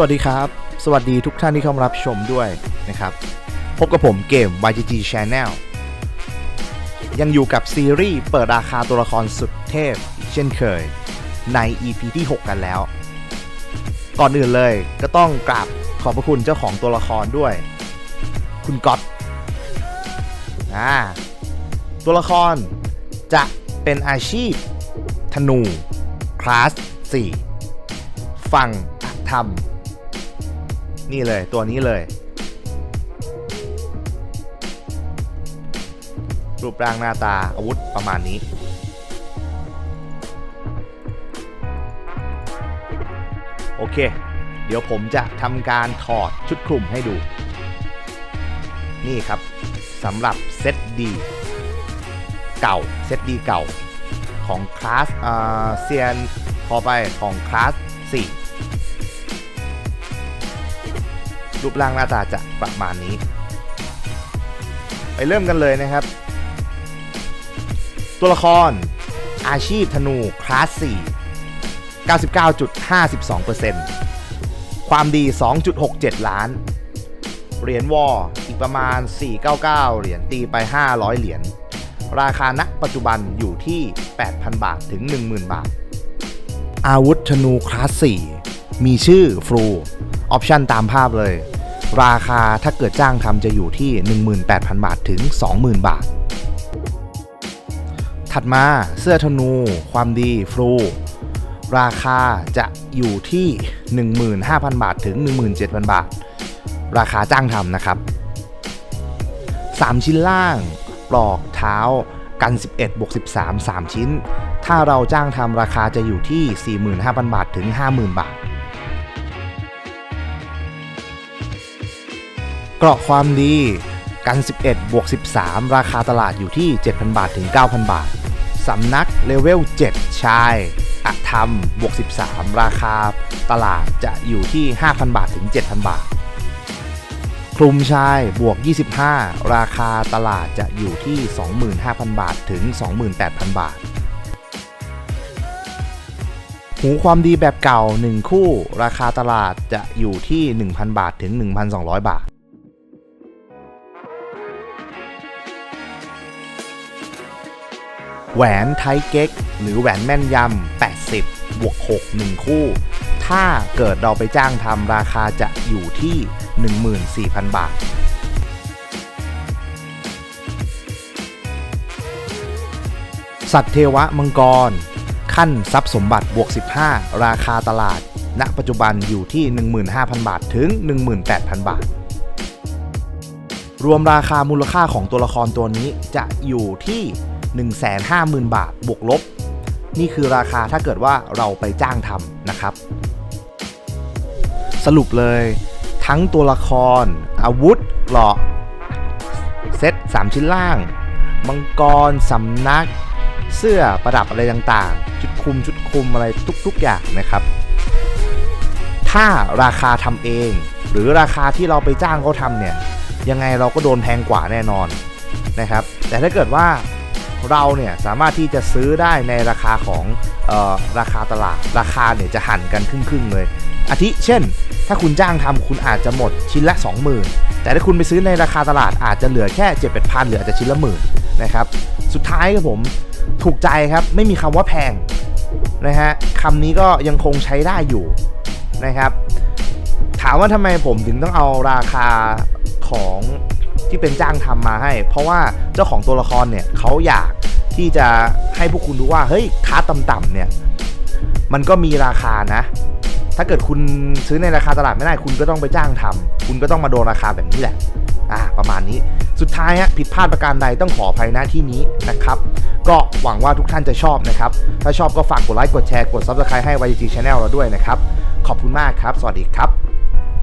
สวัสดีครับ สวัสดีทุกท่านที่เข้ามารับชมด้วยนะครับ พบกับผมเกม YGG Channel ยังอยู่กับซีรีส์เปิดราคาตัวละครสุดเทพ เช่นเคยใน EP ที่ 6 กันแล้ว ก่อนอื่นเลยก็ต้องกราบขอบพระคุณเจ้าของตัวละครด้วย คุณก๊อตอ่าตัวละครจะเป็นอาชีพ ธนู คลาส 4 ฝั่งธรรม นี่เลยตัวนี้เลย รูปร่างหน้าตาอาวุธประมาณนี้ โอเค เดี๋ยวผมจะทำการถอดชุดคลุมให้ดู นี่ครับสำหรับเซตดีเก่าเซตดีเก่าของคลาสเซียนพอไปของคลาส4 รูปร่างหน้าตาจะประมาณนี้ ไปเริ่มกันเลยนะครับ ตัวละคร อาชีพธนูคลาส 4 99.52%ความดี 2.67 ล้าน เหรียญวออีกประมาณ 499 เหรียญตีไป 500 เหรียญราคาณปัจจุบันอยู่ที่ 8,000 บาทถึง 10,000 บาท อาวุธธนูคลาส 4 มีชื่อฟรู ออปชันตามภาพเลย ราคาถ้าเกิดจ้างทำจะอยู่ที่ 18,000 บาทถึง 20,000 บาท ถัดมาเสื้อธนู ความดีฟรูราคาจะอยู่ที่ 15,000 บาทถึง 17,000 บาท ราคาจ้างทำนะครับ 3 ชิ้นล่าง ปลอกเท้ากัน 11บวก13 3 ชิ้น ถ้าเราจ้างทำราคาจะอยู่ที่ 45,000 บาทถึง 50,000 บาท เกราะความดีกัน 11บวก13 ราคาตลาดอยู่ที่ 7,000 บาทถึง 9,000 บาท สำนักเลเวล 7 ชายอะธรรมบวก13 ราคาตลาดจะอยู่ที่ 5,000 บาทถึง 7,000 บาท คลุมชายบวก 25 ราคาตลาดจะอยู่ที่ 25,000 บาทถึง 28,000 บาท หูความดีแบบเก่า 1 คู่ ราคาตลาดจะอยู่ที่ 1,000 บาทถึง 1,200 บาท แหวนไทเก๊ก หรือแหวนแม่นยำ 80 บวก 6 1 คู่ ถ้าเกิดเราไปจ้างทำราคาจะอยู่ที่ 14,000 บาท สัตว์เทวะมังกร ขั้นทรัพย์สมบัติบวก 15 ราคาตลาด ณ ปัจจุบันอยู่ที่ 15,000 บาทถึง 18,000 บาทรวมราคามูลค่าของตัวละครตัวนี้จะอยู่ที่ 150,000 บาทบวกลบ นี่คือราคาถ้าเกิดว่าเราไปจ้างทำนะครับ สรุปเลย ทั้งตัวละคร อาวุธเกราะเซต3 ชิ้นล่าง มังกรสำนัก เสื้อประดับอะไรต่างๆชุดคุมชุดคุมอะไรทุกๆอย่างนะครับ ถ้าราคาทำเอง หรือราคาที่เราไปจ้างเขาทำเนี่ยยังไงเราก็โดนแพงกว่าแน่นอนนะครับ แต่ถ้าเกิดว่า เราเนี่ยสามารถที่จะซื้อได้ในราคาของออราคาตลาด ราคาเนี่ยจะหั่นกันครึ่งๆเลย อาทิเช่น ถ้าคุณจ้างทำคุณอาจจะหมดชิ้นละ 20,000 แต่ถ้าคุณไปซื้อในราคาตลาดอาจจะเหลือแค่7 8 0 0 0เหลืออาจจะชิ้นละหมื่นนะครับ สุดท้ายครับผมถูกใจครับไม่มีคำว่าแพงนะฮะคำนี้ก็ยังคงใช้ได้อยู่นะครับ ถามว่าทำไมผมถึงต้องเอาราคาของ ที่เป็นจ้างทำมาให้ เพราะว่าเจ้าของตัวละครเนี่ยเขาอยากที่จะให้พวกคุณรู้ว่าเฮ้ยค้าต่ำๆเนี่ยมันก็มีราคานะ ถ้าเกิดคุณซื้อในราคาตลาดไม่ได้คุณก็ต้องไปจ้างทำคุณก็ต้องมาโดนราคาแบบนี้แหละอ่าประมาณนี้สุดท้ายฮะผิดพลาดประการใดต้องขออภัยหน้าที่นี้นะครับ ก็หวังว่าทุกท่านจะชอบนะครับ ถ้าชอบก็ฝากกดไลค์กดแชร์กด Subscribe ให้ YGT Channel เราด้วยนะครับ ขอบคุณมากครับ สวัสดีครับ